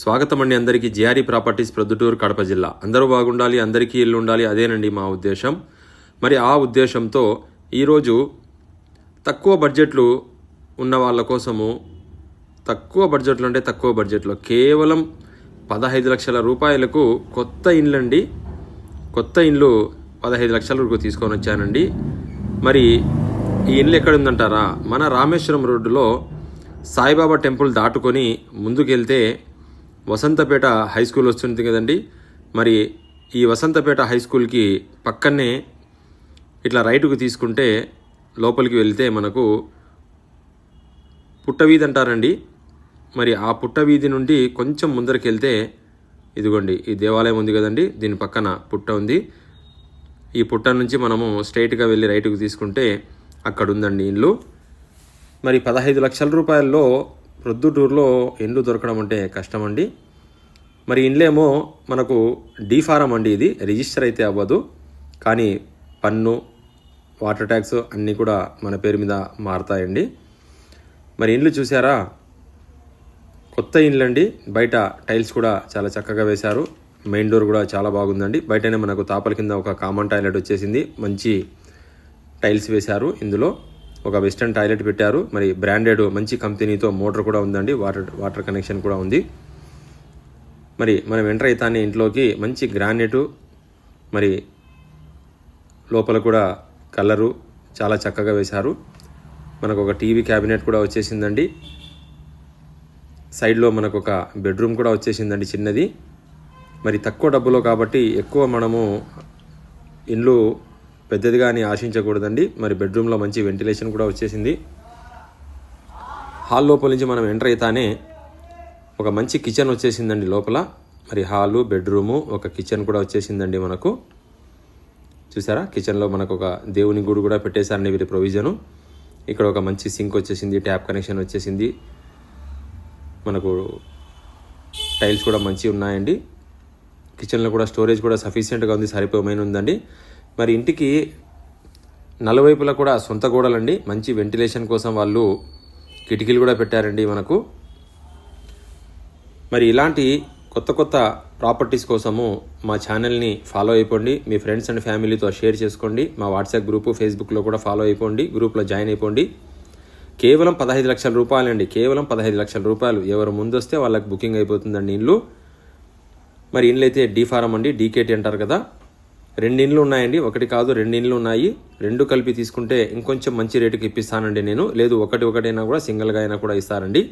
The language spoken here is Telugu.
స్వాగతం అండి అందరికీ. జిఆర్ఈ ప్రాపర్టీస్ ప్రొద్దుటూరు కడప జిల్లా. అందరూ బాగుండాలి అందరికీ ఇల్లు ఉండాలి అదేనండి మా ఉద్దేశం. మరి ఆ ఉద్దేశంతో ఈరోజు తక్కువ బడ్జెట్లు ఉన్న వాళ్ళ కోసము తక్కువ బడ్జెట్లో అంటే తక్కువ బడ్జెట్లో కేవలం పదహైదు లక్షల రూపాయలకు కొత్త ఇండ్లండి. కొత్త ఇండ్లు పదహైదు లక్షల వరకు తీసుకొని వచ్చానండి. మరి ఈ ఇండ్లు ఎక్కడ ఉందంటారా మన రామేశ్వరం రోడ్డులో సాయిబాబా టెంపుల్ దాటుకొని ముందుకెళ్తే వసంతపేట హై స్కూల్ వస్తుంది కదండి. మరి ఈ వసంతపేట హై స్కూల్కి పక్కనే ఇట్లా రైటుకు తీసుకుంటే లోపలికి వెళ్తే మనకు పుట్టవీధి అంటారండి. మరి ఆ పుట్టవీధి నుండి కొంచెం ముందరికి వెళ్తే ఇదిగోండి ఈ దేవాలయం ఉంది కదండి. దీని పక్కన పుట్ట ఉంది. ఈ పుట్ట నుంచి మనము స్ట్రైట్గా వెళ్ళి రైటుకు తీసుకుంటే అక్కడ ఉందండి ఇల్లు మరి పదహైదు లక్షల రూపాయల్లో ప్రొద్దుటూరులో ఇండ్లు దొరకడం అంటే కష్టం అండి మరి ఇండ్లేమో మనకు డీ ఫారం అండి ఇది. రిజిస్టర్ అయితే అవ్వదు. కానీ పన్ను వాటర్ ట్యాక్స్ అన్నీ కూడా మన పేరు మీద మారుతాయండి. మరి ఇండ్లు చూసారా? కొత్త ఇండ్లు అండి. బయట టైల్స్ కూడా చాలా చక్కగా వేశారు. మెయిన్ డోర్ కూడా చాలా బాగుందండి. బయటనే మనకు తాపల కింద ఒక కామన్ టాయిలెట్ వచ్చేసింది. మంచి టైల్స్ వేశారు ఇందులో. ఒక వెస్టర్న్ టాయిలెట్ పెట్టారు. మరి బ్రాండెడ్ మంచి కంపెనీతో మోటార్ కూడా ఉందండి. వాటర్ వాటర్ కనెక్షన్ కూడా ఉంది. మరి మనం ఎంటర్ అవుతానే ఇంట్లోకి మంచి గ్రానైటు మరి లోపల కూడా కలరు చాలా చక్కగా వేశారు. మనకు ఒక టీవీ క్యాబినెట్ కూడా వచ్చేసిందండి. సైడ్లో మనకు ఒక బెడ్రూమ్ కూడా వచ్చేసిందండి చిన్నది. మరి తక్కువ డబ్బులో కాబట్టి ఎక్కువ మనము ఇండ్లు పెద్దదిగా అని ఆశించకూడదండి. మరి బెడ్రూమ్లో మంచి వెంటిలేషన్ కూడా వచ్చేసింది. హాల్ లోపల నుంచి మనం ఎంటర్ అవుతానే ఒక మంచి కిచెన్ వచ్చేసిందండి లోపల. మరి హాలు బెడ్రూము ఒక కిచెన్ కూడా వచ్చేసిందండి మనకు. చూసారా? కిచెన్లో మనకు ఒక దేవుని గుడి కూడా పెట్టేశారండి వీరి ప్రొవిజను. ఇక్కడ ఒక మంచి సింక్ వచ్చేసింది ట్యాప్ కనెక్షన్ వచ్చేసింది. మనకు టైల్స్ కూడా మంచిగా ఉన్నాయండి. కిచెన్లో కూడా స్టోరేజ్ కూడా సఫిషియెంట్గా ఉంది సరిపోమైన ఉందండి. మరి ఇంటికి నలువైపులా కూడా సొంత గోడలండి. మంచి వెంటిలేషన్ కోసం వాళ్ళు కిటికీలు కూడా పెట్టారండి మనకు. మరి ఇలాంటి కొత్త కొత్త ప్రాపర్టీస్ కోసము మా ఛానల్ని ఫాలో అయిపోండి. మీ ఫ్రెండ్స్ అండ్ ఫ్యామిలీతో షేర్ చేసుకోండి. మా వాట్సాప్ గ్రూపు ఫేస్బుక్లో కూడా ఫాలో అయిపోండి. గ్రూప్లో జాయిన్ అయిపోండి. కేవలం పదహైదు లక్షల రూపాయలండి. కేవలం పదహైదు లక్షల రూపాయలు. ఎవరు ముందొస్తే వాళ్ళకి బుకింగ్ అయిపోతుందండి ఇల్లు. మరి ఇండ్లు అయితే డీ ఫారం అండి. డీకేటీ అంటారు కదా. రెండు ఇండ్లు ఉన్నాయండి. ఒకటి కాదు రెండు ఇండ్లు ఉన్నాయి. రెండు కలిపి తీసుకుంటే ఇంకొంచెం మంచి రేటుకి ఇప్పిస్తానండి నేను. లేదు ఒకటి ఒకటైనా కూడా సింగిల్గా అయినా కూడా ఇస్తారండి.